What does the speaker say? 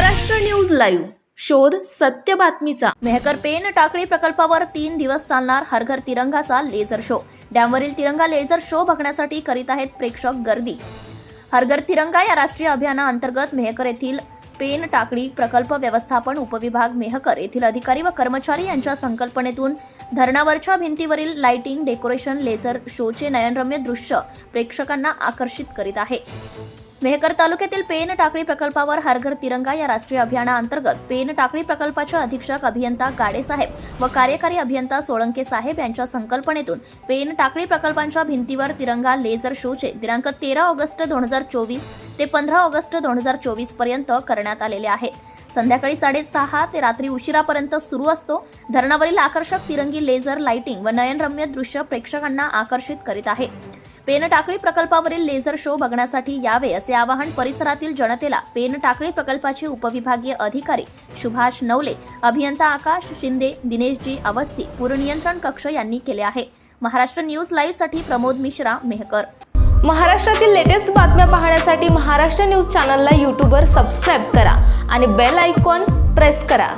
Maharashtra news live. शोध सत्य बातमीचा. मेहकर पेन टाकळी प्रकल्पावर तीन दिवस चालणार हर घर तिरंगाचा लेझर शो. डॅमवरील तिरंगा लेझर शो बघण्यासाठी करीत आहेत प्रेक्षक गर्दी. हरघर तिरंगा या राष्ट्रीय अभियानाअंतर्गत मेहकर येथील पेन टाकळी प्रकल्प व्यवस्थापन उपविभाग मेहकर येथील अधिकारी व कर्मचारी यांच्या संकल्पनेतून धरणावरच्या भिंतीवरील लाइटिंग डेकोरेशन लेझर शोचे नयनरम्य दृश्य प्रेक्षकांना आकर्षित करीत आहे. मेहकर तालुक्यातील पेन टाकळी प्रकल्पावर हरघर तिरंगा या राष्ट्रीय अभियानाअंतर्गत पेन टाकळी प्रकल्पाच्या अधीक्षक अभियंता गाडे साहेब व कार्यकारी अभियंता सोळंके साहेब यांच्या संकल्पनेतून पेन टाकळी प्रकल्पांच्या भिंतीवर तिरंगा लेझर शोचे दिनांक तेरा ऑगस्ट दोन हजार चोवीस ते पंधरा ऑगस्ट दोन हजार चोवीसपर्यंत करण्यात आलेले आहे. संध्याकाळी साडेसहा ते रात्री उशिरापर्यंत सुरू असतो. धरणावरील आकर्षक तिरंगी लेझर लाइटिंग व नयनरम्य दृश्य प्रेक्षकांना आकर्षित करीत आहे. पेनटाकळी प्रकल्पावरील लेझर शो बघण्यासाठी यावे असे आवाहन परिसरातील जनतेला पेनटाकळी प्रकल्पाचे उपविभागीय अधिकारी सुभाष नवले अभियंता आकाश शिंदे दिनेशजी अवस्थी पूरनियंत्रण कक्ष यांनी केले आहे. महाराष्ट्र न्यूज लाईव्हसाठी प्रमोद मिश्रा मेहकर. महाराष्ट्रातील लेटेस्ट बातम्या पाहण्यासाठी महाराष्ट्र न्यूज चॅनलला यूट्यूबवर सबस्क्राईब करा आणि बेल आयकॉन प्रेस करा.